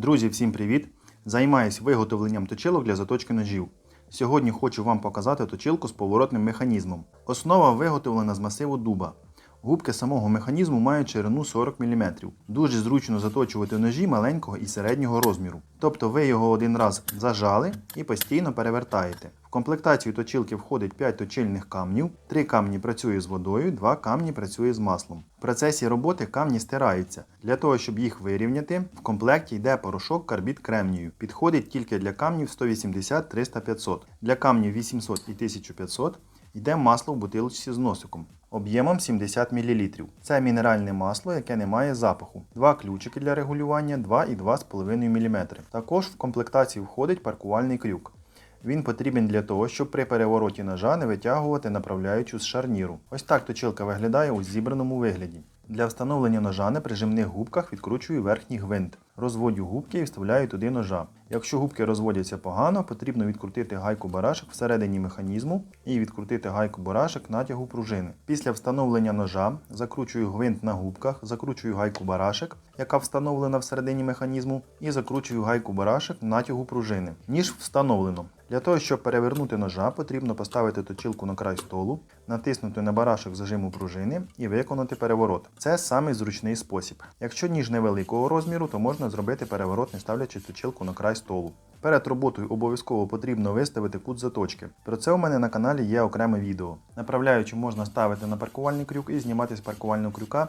Друзі, всім привіт! Займаюсь виготовленням точилок для заточки ножів. Сьогодні хочу вам показати точилку з поворотним механізмом. Основа виготовлена з масиву дуба. Губки самого механізму мають ширину 40 мм. Дуже зручно заточувати ножі маленького і середнього розміру. Тобто ви його один раз зажали і постійно перевертаєте. В комплектацію точилки входить 5 точильних камнів, 3 камні працює з водою, 2 камні працює з маслом. В процесі роботи камні стираються. Для того, щоб їх вирівняти, в комплекті йде порошок карбід кремнію. Підходить тільки для камнів 180, 300, 500. Для камнів 800 і 1500 йде масло в бутилочці з носиком об'ємом 70 мл. Це мінеральне масло, яке не має запаху. Два ключики для регулювання 2 і 2,5 мм. Також в комплектацію входить паркувальний крюк. Він потрібен для того, щоб при перевороті ножа не витягувати направляючу з шарніру. Ось так точилка виглядає у зібраному вигляді. Для встановлення ножа на прижимних губках відкручую верхній гвинт. Розводю губки і вставляю туди ножа. Якщо губки розводяться погано, потрібно відкрутити гайку барашек всередині механізму і відкрутити гайку барашек натягу пружини. Після встановлення ножа закручую гвинт на губках, закручую гайку барашек, яка встановлена всередині механізму, і закручую гайку барашек натягу пружини. Ніж встановлено. Для того, щоб перевернути ножа, потрібно поставити точилку на край столу, натиснути на барашок зажиму пружини і виконати переворот. Це самий зручний спосіб. Якщо ніж невеликого розміру, то можна зробити переворот, не ставлячи точилку на край столу. Перед роботою обов'язково потрібно виставити кут заточки. Про це у мене на каналі є окреме відео. Направляючи можна ставити на паркувальний крюк і знімати з паркувального крюка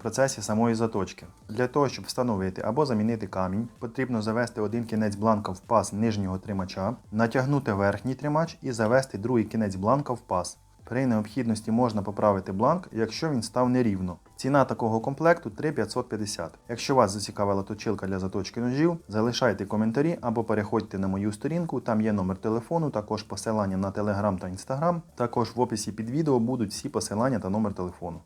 процесі самої заточки. Для того, щоб встановити або замінити камінь, потрібно завести один кінець бланка в паз нижнього тримача, натягнути верхній тримач і завести другий кінець бланка в паз. При необхідності можна поправити бланк, якщо він став нерівно. Ціна такого комплекту 3550. Якщо вас зацікавила точилка для заточки ножів, залишайте коментарі або переходьте на мою сторінку, там є номер телефону, також посилання на Telegram та Instagram. Також в описі під відео будуть всі посилання та номер телефону.